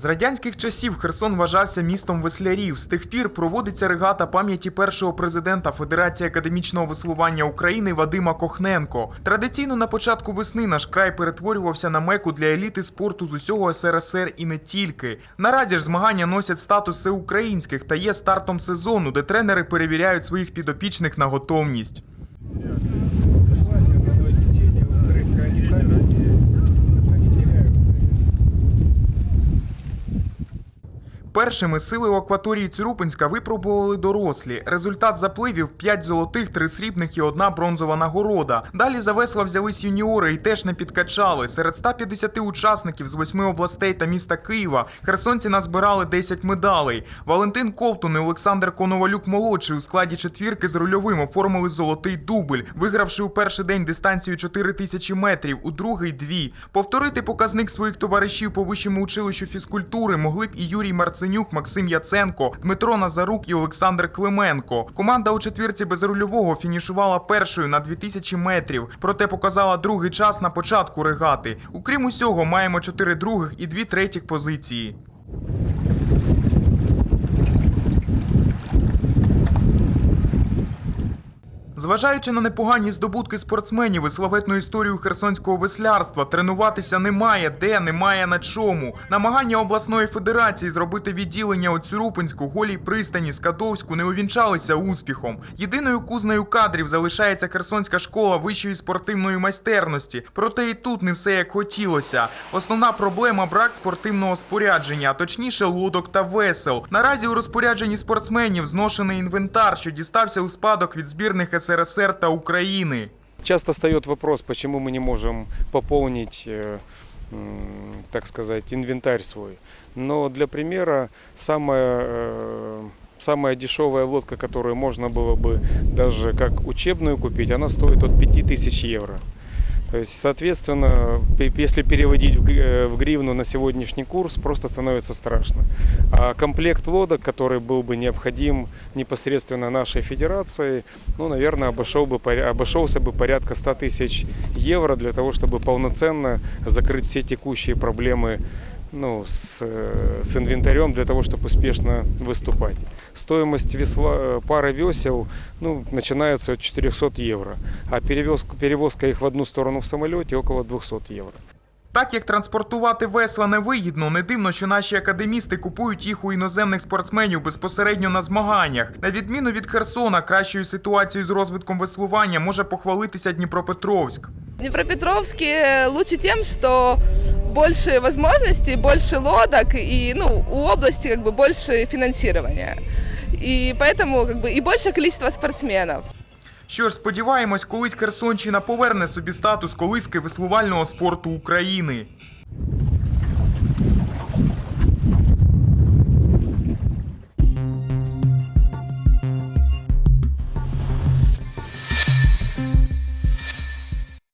З радянських часів Херсон вважався містом веслярів. З тих пір проводиться регата пам'яті першого президента Федерації академічного веслування України Вадима Кохненко. Традиційно на початку весни наш край перетворювався на меку для еліти спорту з усього СРСР і не тільки. Наразі ж змагання носять статус всеукраїнських та є стартом сезону, де тренери перевіряють своїх підопічних на готовність. Першими сили у акваторії Цюрупинська випробували дорослі. Результат запливів 5 золотих, 3 срібних і одна бронзова нагорода. Далі за весла взялись юніори і теж не підкачали. Серед 150 учасників з 8 областей та міста Києва херсонці назбирали 10 медалей. Валентин Ковтун і Олександр Коновалюк молодший у складі четвірки з рульовим оформили золотий дубль, вигравши у перший день дистанцію 4 тисячі метрів, у другий дві. Повторити показник своїх товаришів по вищому училищу фізкультури могли б і Юрій Марценюк, Максим Яценко, Дмитро Назарук і Олександр Клименко. Команда у четвірці безрульового фінішувала першою на 2000 метрів, проте показала другий час на початку регати. Окрім усього, маємо 4 других і 2 третіх позиції. Зважаючи на непогані здобутки спортсменів і славетну історію херсонського веслярства, тренуватися немає де, немає на чому. Намагання обласної федерації зробити відділення у Цюрупинську, Голій пристані, Скадовську не увінчалися успіхом. Єдиною кузнею кадрів залишається Херсонська школа вищої спортивної майстерності. Проте і тут не все як хотілося. Основна проблема брак спортивного спорядження, а точніше лодок та весел. Наразі у розпорядженні спортсменів зношений інвентар, що дістався у спадок від збірних СРСР та України. Часто встает вопрос, почему мы не можем пополнить, э, м, так сказать, инвентарь свой. Но для примера самая, э, самая дешевая лодка, которую можно было бы даже как учебную купить, она стоит от 5000 евро. То есть, соответственно, пе- если переводить в гри- э, в гривну на сегодняшний курс, просто становится страшно. А комплект лодок, который был бы необходим непосредственно нашей федерации, ну, наверное, обошел бы, поря- обошелся бы порядка 100 тысяч евро для того, чтобы полноценно закрыть все текущие проблемы ну, с, э, с инвентарем для того, чтобы успешно выступать. Стоимость весла, э, пары весел ну, начинается от 400 евро, а перевозка, перевозка их в одну сторону в самолете около 200 евро. Так як транспортувати весла невигідно, не дивно, що наші академісти купують їх у іноземних спортсменів безпосередньо на змаганнях. На відміну від Херсона, кращою ситуацією з розвитком веслування може похвалитися Дніпропетровськ. Днепропетровске лучше тем, что больше возможностей, больше лодок и ну, у области как бы больше финансирования. И поэтому как бы и большее количество спортсменов. Що ж, сподіваємось, колись Херсонщина поверне собі статус колиски веслувального спорту України.